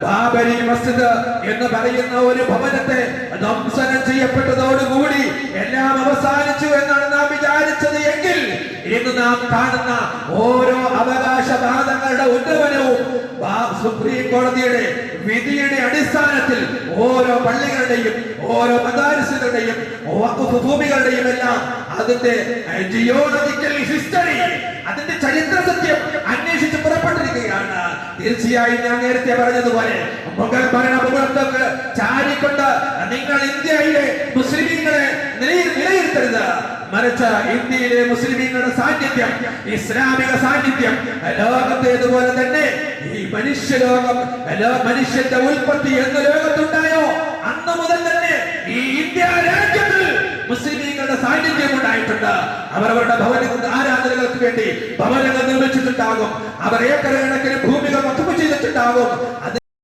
ബാബരി മസ്ജിദ് എന്ന് പറയുന്ന ഒരു ഭവനത്തെ ധംസനം ചെയ്യപ്പെട്ടതോടുകൂടി എല്ലാം അവസാനിച്ചു എന്നാണ് നാം വിചാരിച്ചത് എങ്കിൽ ഇന്ന് നാം കാണുന്ന ഓരോ അവകാശവാദങ്ങളുടെ ഉന്നമനവും സുപ്രീം കോടതിയുടെ വിധിയുടെ അടിസ്ഥാനത്തിൽ ഓരോ പള്ളികളുടെയും ഓരോ മദാരിസുകളുടെയും ഭൂമികളുടെയും എല്ലാം അതിന്റെ ജിയോളജിക്കൽ ഹിസ്റ്ററി അതിന്റെ ചരിത്ര തീർച്ചയായും ഞാൻ നേരത്തെ പറഞ്ഞതുപോലെ മുഗൾ ഭരണമുഖത്തൊക്കെ ചാരിക്കൊണ്ട് നിങ്ങൾ ഇന്ത്യയിലെ മുസ്ലിമീങ്ങളെ വിലയിരുത്തരുത് മറിച്ച് ഇന്ത്യയിലെ മുസ്ലിമീങ്ങളുടെ സാന്നിധ്യം ഇസ്ലാമിക സാന്നിധ്യം ലോകത്തേതുപോലെ തന്നെ ഈ മനുഷ്യലോകം മനുഷ്യന്റെ ഉൽപ്പത്തി എന്ന ലോകത്തുണ്ടായോ? അന്ന് മുതൽ തന്നെ ഈ ഇന്ത്യ രാജ്യത്തിൽ മുസ്ലിമീങ്ങളുടെ സാന്നിധ്യം ഉണ്ടായിട്ടുണ്ട്. അവർ അവരുടെ ഭവന ആരാധനകൾക്ക് വേണ്ടി ഭവനങ്ങൾ നിർമ്മിച്ചിട്ടുണ്ടാകും. അവർ ഏക്കർ കണക്കിന് ഭൂമികൾ